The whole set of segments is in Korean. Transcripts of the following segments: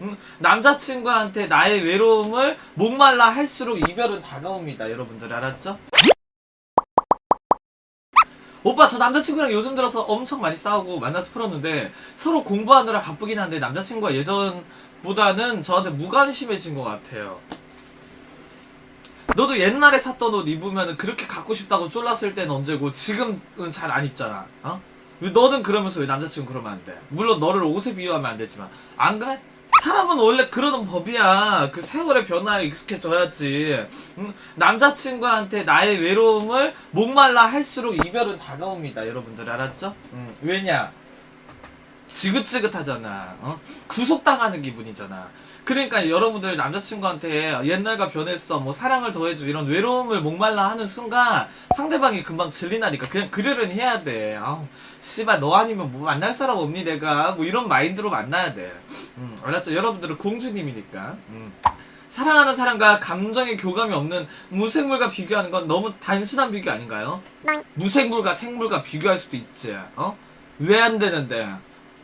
음, 남자친구한테 나의 외로움을 목말라 할수록 이별은 다가옵니다. 여러분들 알았죠? 오빠 저 남자친구랑 요즘 들어서 엄청 많이 싸우고 만나서 풀었는데 서로 공부하느라 바쁘긴 한데 남자친구가 예전보다는 저한테 무관심해진 것 같아요. 너도 옛날에 샀던 옷 입으면 그렇게 갖고 싶다고 쫄랐을 때는 언제고 지금은 잘 안 입잖아. 어? 왜 너는 그러면서 왜 남자친구 그러면 안 돼? 물론 너를 옷에 비유하면 안 되지만 안 그래? 사람은 원래 그러는 법이야. 그 세월의 변화에 익숙해져야지. 음, 남자친구한테 나의 외로움을 목말라 할수록 이별은 다가옵니다. 여러분들 알았죠? 음, 왜냐? 지긋지긋하잖아. 어? 구속당하는 기분이잖아. 그러니까 여러분들 남자친구한테 옛날과 변했어, 뭐 사랑을 더해줘 이런 외로움을 목말라 하는 순간 상대방이 금방 질리나니까 그냥 그러려니 해야 돼. 아우, 씨발 너 아니면 뭐 만날 사람 없니 내가 뭐 이런 마인드로 만나야 돼. 음, 알았죠? 여러분들은 공주님이니까. 음. 사랑하는 사람과 감정의 교감이 없는 무생물과 비교하는 건 너무 단순한 비교 아닌가요? 무생물과 생물과 비교할 수도 있지. 어? 왜 안 되는데?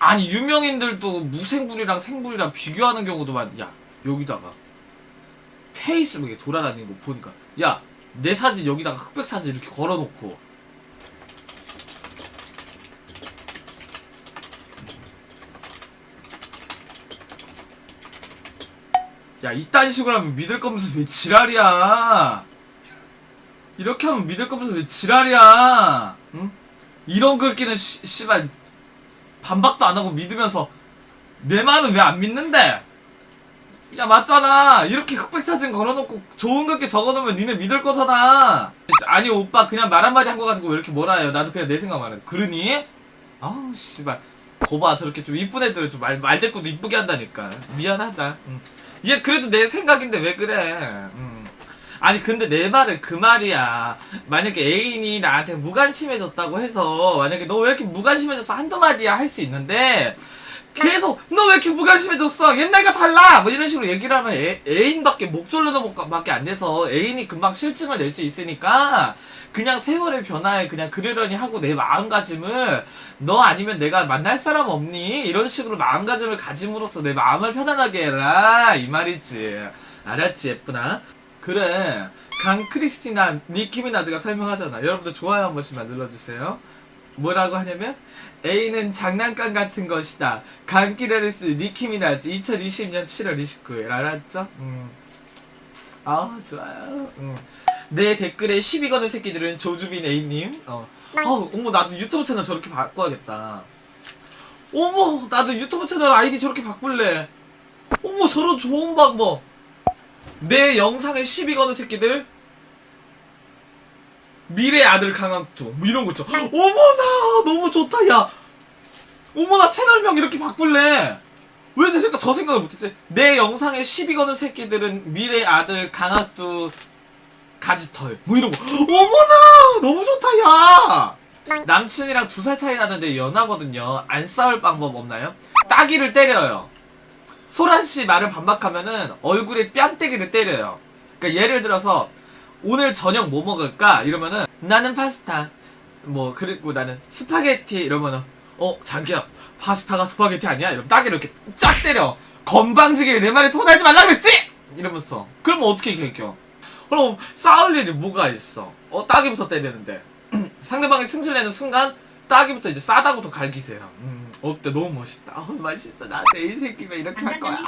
아니 유명인들도 무생물이랑 생물이랑 비교하는 경우도 많. 야 여기다가 페이스북에 돌아다니는 거 보니까 야 내 사진 여기다가 흑백 사진 이렇게 걸어놓고 야 이딴 식으로 하면 믿을 거면서 왜 지랄이야 이렇게 하면 믿을 거면서 왜 지랄이야 응? 이런 글귀는 씨, 씨발 반박도 안 하고 믿으면서 내 말은 왜 안 믿는데? 야 맞잖아 이렇게 흑백 사진 걸어놓고 좋은 글귀 적어놓으면 니네 믿을 거잖아 아니 오빠 그냥 말 한마디 한 거 가지고 왜 이렇게 뭐라 해요 나도 그냥 내 생각 말해 그러니? 아우 씨발 거봐 저렇게 좀 이쁜 애들은 좀 말, 말대꾸도 이쁘게 한다니까 미안하다 응. 얘 그래도 내 생각인데 왜 그래 응. 아니 근데 내 말은 그 말이야. 만약에 애인이 나한테 무관심해졌다고 해서 만약에 너 왜 이렇게 무관심해졌어 한두 마디야 할 수 있는데 계속 너 왜 이렇게 무관심해졌어? 옛날과 달라! 뭐 이런 식으로 얘기를 하면 애, 애인밖에 목 졸려도 밖에 안 돼서 애인이 금방 실증을 낼 수 있으니까 그냥 세월의 변화에 그냥 그러려니 하고 내 마음가짐을 너 아니면 내가 만날 사람 없니? 이런 식으로 마음가짐을 가짐으로써 내 마음을 편안하게 해라. 이 말이지. 알았지? 예쁘나 그래. 강 크리스티나 니키미나즈가 설명하잖아. 여러분들 좋아요 한 번씩만 눌러주세요. 뭐라고 하냐면 A는 장난감 같은 것이다. 강키레르스 니키미나즈 2020년 7월 29일. 알았죠? 음. 아 좋아요. 음. 내 댓글에 시비 거는 새끼들은 조주빈 A님? 어. 어 어머 나도 유튜브 채널 저렇게 바꿔야겠다. 어머 나도 유튜브 채널 아이디 저렇게 바꿀래? 어머 저런 좋은 방법 내 영상에 시비 거는 새끼들. 미래 아들 강학두 뭐 이런 거 있죠. 어머나 너무 좋다 야. 어머나 채널명 이렇게 바꿀래. 왜 내 생각 저 생각을 못했지? 내 영상에 시비 거는 새끼들은 미래 아들 강학두 가지털. 뭐 이런 거. 어머나 너무 좋다 야. 남친이랑 두 살 차이 나는데 연하거든요. 안 싸울 방법 없나요? 따기를 때려요 소란 씨 말을 반박하면은 얼굴에 뺨때기를 때려요. 그러니까 예를 들어서 오늘 저녁 뭐 먹을까 이러면은 나는 파스타 뭐 그리고 나는 스파게티 이러면은 어 자기야 파스타가 스파게티 아니야? 이러면 따기를 이렇게 쫙 때려 건방지게 내 말에 토달지 말라 그랬지? 이러면서 그러면 어떻게 이겨? 그럼 싸울 일이 뭐가 있어? 어 따기부터 때리는데 상대방이 승질내는 순간 따기부터 이제 싸다구도 갈기세요. 음, 어때? 너무 멋있다. 어, 맛있어. 나한테 이 새끼가 이렇게 할 거야.